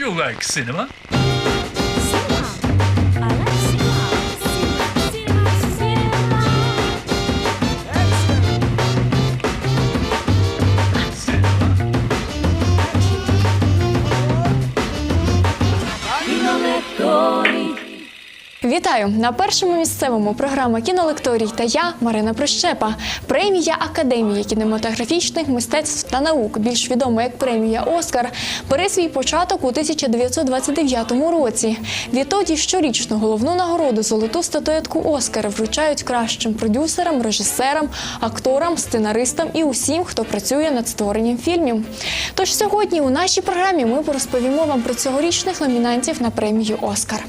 You like cinema? Вітаю на першому місцевому програма кінолекторій та я Марина Прищепа. Премія Академії кінематографічних мистецтв та наук, більш відома як премія Оскар, бере свій початок у 1929 році. Відтоді щорічну головну нагороду золоту статуетку Оскара вручають кращим продюсерам, режисерам, акторам, сценаристам і усім, хто працює над створенням фільмів. Тож сьогодні у нашій програмі ми розповімо вам про цьогорічних номінантів на премію Оскар.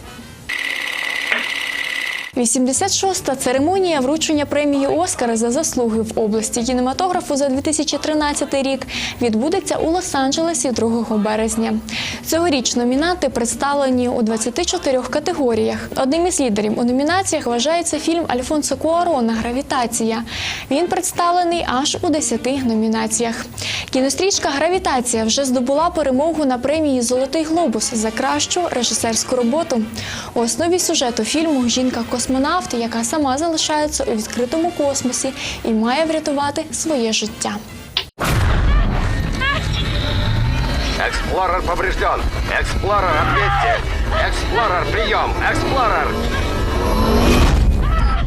86-та церемонія вручення премії Оскара за заслуги в області кінематографу за 2013 рік відбудеться у Лос-Анджелесі 2 березня. Цьогоріч номінанти представлені у 24 категоріях. Одним із лідерів у номінаціях вважається фільм Альфонсо Куарона Гравітація. Він представлений аж у 10 номінаціях. Кінострічка Гравітація вже здобула перемогу на премії Золотий глобус за кращу режисерську роботу. У основі сюжету фільму жінка космонавт, яка сама залишається у відкритому космосі і має врятувати своє життя. Эксплорер поврежден. Эксплорер, ответьте. Эксплорер, прием. Эксплорер.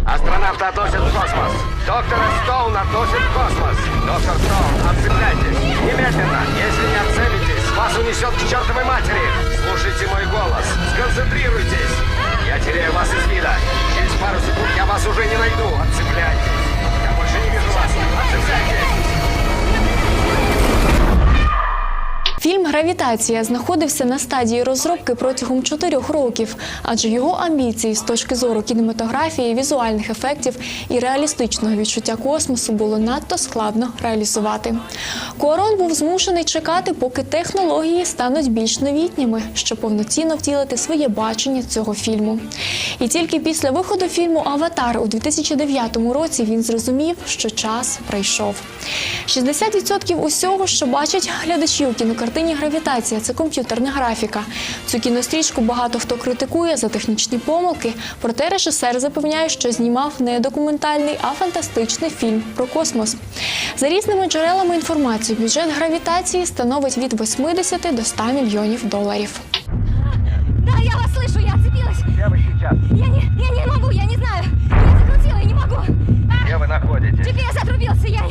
Астронавта относят в космос. Доктора Стоун относят в космос. Доктор Стоун, отцепляйтесь. Немедленно. Если не отцепитесь, вас унесет к чертовой матери. Слушайте мой голос. Сконцентрируйтесь. Я теряю вас из вида. Через пару секунд я вас уже не найду. Отцепляйтесь. Я больше не вижу вас. Отцепляйтесь. Гравітація знаходився на стадії розробки протягом чотирьох років, адже його амбіції з точки зору кінематографії, візуальних ефектів і реалістичного відчуття космосу було надто складно реалізувати. Куарон був змушений чекати, поки технології стануть більш новітніми, щоб повноцінно втілити своє бачення цього фільму. І тільки після виходу фільму Аватар у 2009 році він зрозумів, що час прийшов. 60% усього, що бачать глядачі у кінокартині Гравітація це комп'ютерна графіка. Цю кінострічку багато хто критикує за технічні помилки, проте режисер запевняє, що знімав не документальний, а фантастичний фільм про космос. За різними джерелами інформації, бюджет гравітації становить від 80 до 100 мільйонів доларів. Да, я вас слышу, я отцепилась. Где вы сейчас? Я не, я не могу, я не знаю. Я закрутила, я не могу. А, Где вы находитесь? GPS отрубился, я,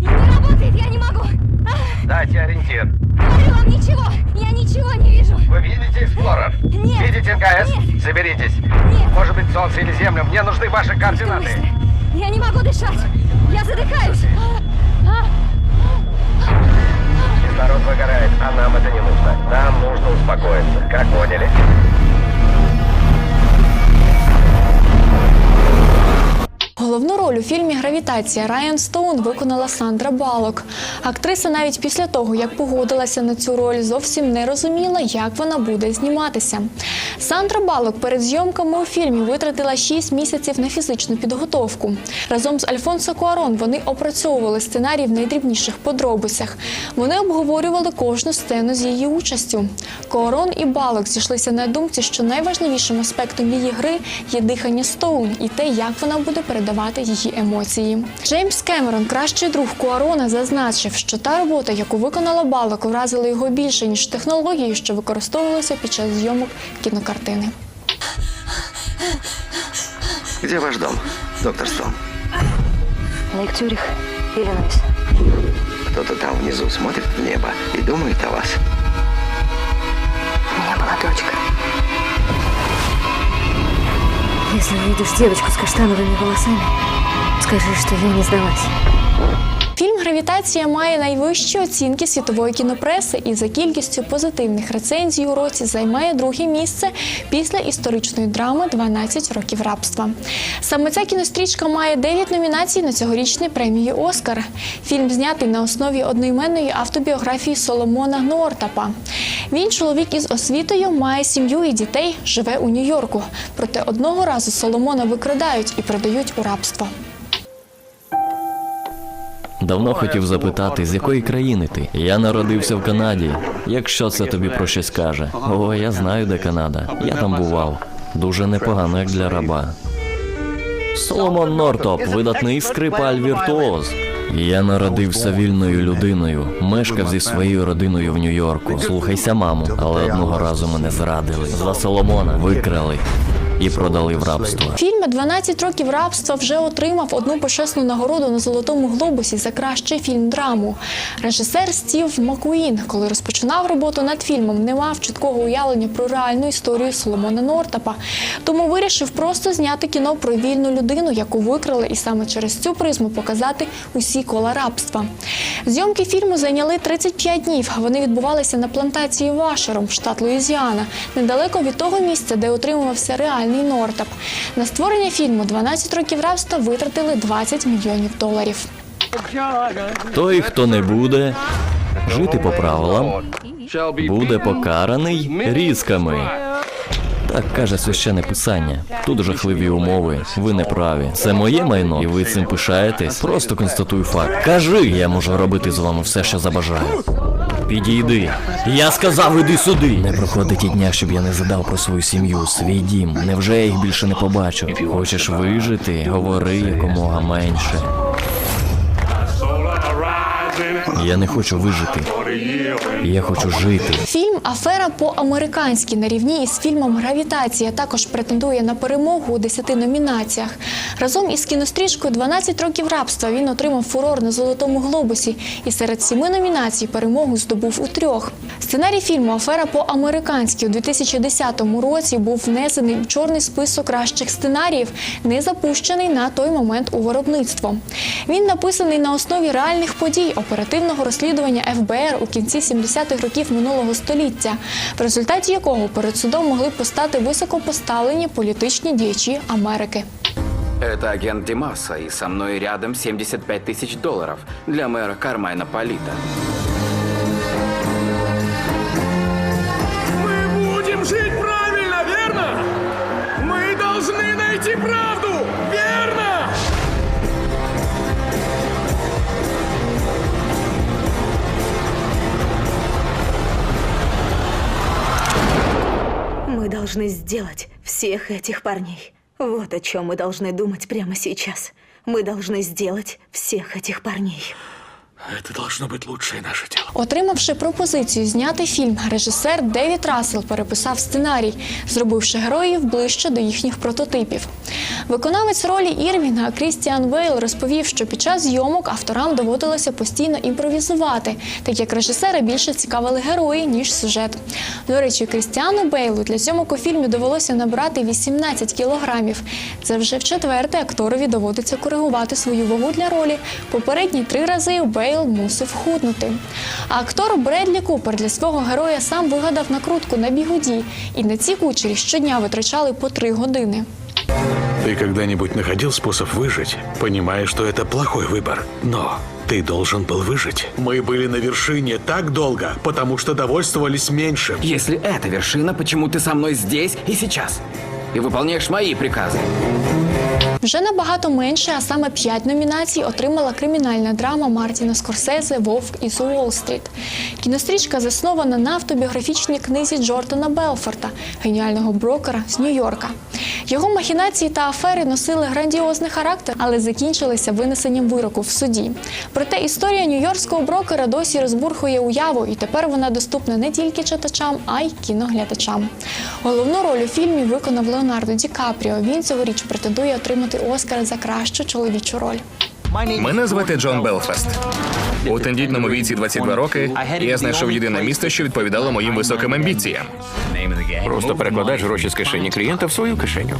я не работает, я не могу. А, Дайте ориентир. Говорю вам ничего, я ничего не вижу. Вы видите Эксплорер? Нет. Видите НКС? Нет. Соберитесь. Нет. Может быть, Солнце или Земля. Мне нужны ваши координаты. Я не могу дышать. Я задыхаюсь. Кислород выгорает, а нам это не нужно. Нам нужно успокоиться. Как поняли? Головну роль у фільмі Гравітація Райан Стоун виконала Сандра Балок. Актриса навіть після того, як погодилася на цю роль, зовсім не розуміла, як вона буде зніматися. Сандра Балок перед зйомками у фільмі витратила 6 місяців на фізичну підготовку. Разом з Альфонсо Куарон вони опрацьовували сценарій в найдрібніших подробицях. Вони обговорювали кожну сцену з її участю. Куарон і Балок зійшлися на думці, що найважливішим аспектом її гри є дихання Стоун і те, як вона буде передавати її емоції. Джеймс Кемерон, кращий друг Куарона, зазначив, що та робота, яку виконала Балок, вразила його більше ніж технології, що використовувалися під час зйомок кінокартини. Где ваш дом, доктор Стоун? Лейк Цюрих, Иллинойс. Кто-то там внизу смотрит в небо и думает о вас. У меня была дочка. Если увидишь девочку с каштановыми волосами, скажи, что я не сдалась. Фільм Гравітація має найвищі оцінки світової кінопреси і за кількістю позитивних рецензій у році займає друге місце після історичної драми «12 років рабства. Саме ця кінострічка має 9 номінацій на цьогорічній премії Оскар. Фільм знятий на основі одноіменної автобіографії Соломона Нортапа. Він чоловік із освітою, має сім'ю і дітей, живе у Нью-Йорку. Проте одного разу Соломона викрадають і продають у рабство. Давно хотів запитати, з якої країни ти? Я народився в Канаді. Якщо це тобі про щось каже. О, я знаю, де Канада. Я там бував. Дуже непогано, як для раба. Соломон Нортоп, видатний скрипаль віртуоз. Я народився вільною людиною, мешкав зі своєю родиною в Нью-Йорку. Слухайся, маму, але одного разу мене зрадили. За Соломона викрали і продали в рабство. Фільм «12 років рабства вже отримав одну почесну нагороду на Золотому глобусі за кращий фільм драму. Режисер Стів Макуїн, коли розпочинав роботу над фільмом, не мав чіткого уявлення про реальну історію Соломона Нортапа. Тому вирішив просто зняти кіно про вільну людину, яку викрали, і саме через цю призму показати усі кола рабства. Зйомки фільму зайняли 35 днів. Вони відбувалися на плантації Вашером, штат Луїзіана, недалеко від того місця, де утримувався реальний Нортап. На створення фільму «12 років рабства витратили 20 мільйонів доларів. Той, хто не буде жити по правилам, буде покараний різками. Так каже священне писання. Тут жахливі умови. Ви не праві. Це моє майно, і ви цим пишаєтесь. Просто констатую факт. Кажи, я можу робити з вами все, що забажаю. Підійди. Я сказав, іди сюди. Не проходить і дня, щоб я не задав про свою сім'ю, свій дім. Невже я їх більше не побачу? Хочеш вижити? Говори якомога менше. Я не хочу вижити. Я хочу жити. Фільм Афера по-американськи на рівні із фільмом Гравітація також претендує на перемогу у 10 номінаціях. Разом із кінострічкою «12 років рабства він отримав фурор на Золотому глобусі і серед сіми номінацій перемогу здобув у трьох. Сценарій фільму Афера по-американськи у 2010 році був внесений в чорний список кращих сценаріїв, не запущений на той момент у виробництво. Він написаний на основі реальних подій оперативного розслідування ФБР у кінці 70-х років минулого століття, в результаті якого перед судом могли постати високопоставлені політичні діячі Америки. Это агент Димаса, и со мной рядом 75 тысяч долларов для мэра Кармайна Полита. должны сделать всех этих парней. Вот о чем мы должны думать прямо сейчас. Мы должны сделать всех этих парней. Это должно быть лучшее наше дело. Отримавши пропозицію зняти фільм, режисер Девід Рассел переписав сценарій, зробивши героїв ближче до їхніх прототипів. Виконавець ролі Ірвінга Крістіан Вейл розповів, що під час зйомок авторам доводилося постійно імпровізувати, так як режисера більше цікавили герої, ніж сюжет. До речі, Крістіану Бейлу для зйомок у фільмі довелося набрати 18 кілограмів. Це вже в четверте акторові доводиться коригувати свою вагу для ролі. Попередні три рази Бейл мусив худнути. А актор Бредлі Купер для свого героя сам вигадав накрутку на бігуді, і на ці кучері щодня витрачали по три години. Ты когда-нибудь находил способ выжить, понимая, что это плохой выбор? Но ты должен был выжить. Мы были на вершине так долго, потому что довольствовались меньшим. Если это вершина, почему ты со мной здесь и сейчас? И выполняешь мои приказы. Вже набагато менше, а саме п'ять номінацій отримала кримінальна драма Мартіна Скорсезе Вовк із Уолл-стріт. Кінострічка заснована на автобіографічній книзі Джордана Белфорта, геніального брокера з Нью-Йорка. Його махінації та афери носили грандіозний характер, але закінчилися винесенням вироку в суді. Проте історія нью-йоркського брокера досі розбурхує уяву, і тепер вона доступна не тільки читачам, а й кіноглядачам. Головну роль у фільмі виконав Леонардо Ді Капріо. Він цьогоріч претендує отримати Оскар за кращу чоловічу роль. Мене звати Джон Белфаст. У тендітному віці 22 роки я знайшов єдине місце, що відповідало моїм високим амбіціям. Просто перекладаєш гроші з кишені клієнта в свою кишеню.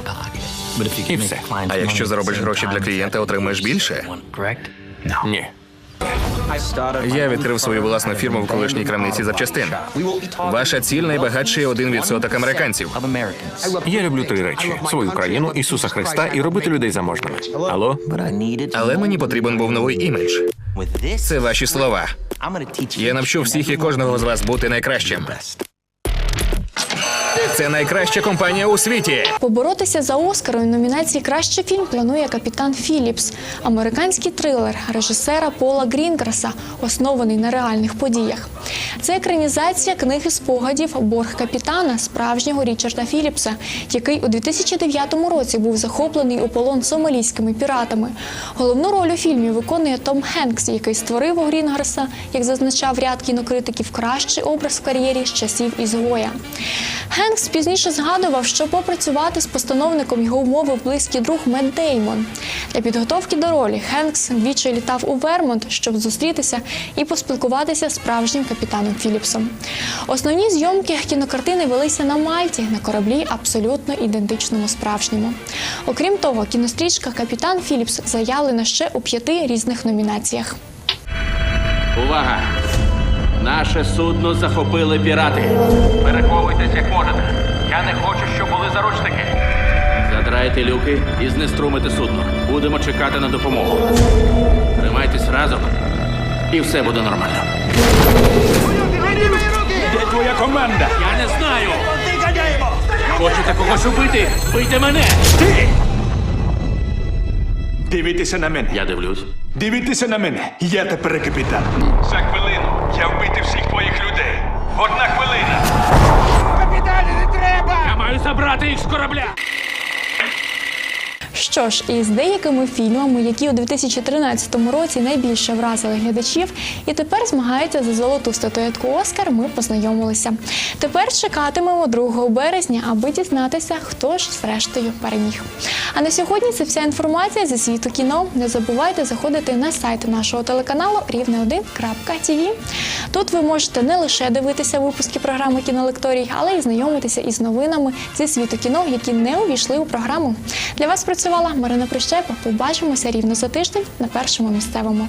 І все. А якщо заробиш гроші для клієнта, отримаєш більше. Ні. Я відкрив свою власну фірму в колишній крамниці запчастин. Ваша ціль найбагатший 1% американців. Я люблю три речі: свою країну, Ісуса Христа і робити людей заможними. Алло? Але мені потрібен був новий імідж. Це ваші слова. Я навчу всіх і кожного з вас бути найкращим. Це найкраща компанія у світі. Поборотися за Оскар у номінації Кращий фільм планує капітан Філіпс, американський трилер режисера Пола Грінграса, оснований на реальних подіях. Це екранізація книги спогадів Борг капітана справжнього Річарда Філіпса, який у 2009 році був захоплений у полон сомалійськими піратами. Головну роль у фільмі виконує Том Хенкс, який створив у Грінграса, як зазначав ряд кінокритиків, кращий образ в кар'єрі з часів ізгоя. Хенкс пізніше згадував, що попрацювати з постановником його умовив близький друг Мед Деймон. Для підготовки до ролі Хенкс двічі літав у Вермонт, щоб зустрітися і поспілкуватися з справжнім капітаном Філіпсом. Основні зйомки кінокартини велися на Мальті на кораблі абсолютно ідентичному справжньому. Окрім того, кінострічка Капітан Філіпс заявлена ще у п'яти різних номінаціях. Увага! Наше судно захопили пірати. Переховуйтесь як можете. Я не хочу, щоб були заручники. Задрайте люки і знеструмите судно. Будемо чекати на допомогу. Тримайтесь разом, і все буде нормально. Де твоя команда? Я не знаю. Хочете когось убити? Бийте мене! Ти! Дивіться на мене. Я дивлюсь. Дивіться на мене. Я тепер капітан. За хвилину я вбити всіх твоїх людей. Одна хвилина. Капітане, не треба! Я маю забрати їх з корабля. Що ж, із деякими фільмами, які у 2013 році найбільше вразили глядачів, і тепер змагаються за золоту статуетку Оскар, ми познайомилися. Тепер чекатимемо 2 березня, аби дізнатися, хто ж зрештою переміг. А на сьогодні це вся інформація зі світу кіно. Не забувайте заходити на сайт нашого телеканалу рівне1.tv. Тут ви можете не лише дивитися випуски програми Кінолекторій, але й знайомитися із новинами зі світу кіно, які не увійшли у програму. Для вас працювала Марина Прищепа. Побачимося рівно за тиждень на першому місцевому.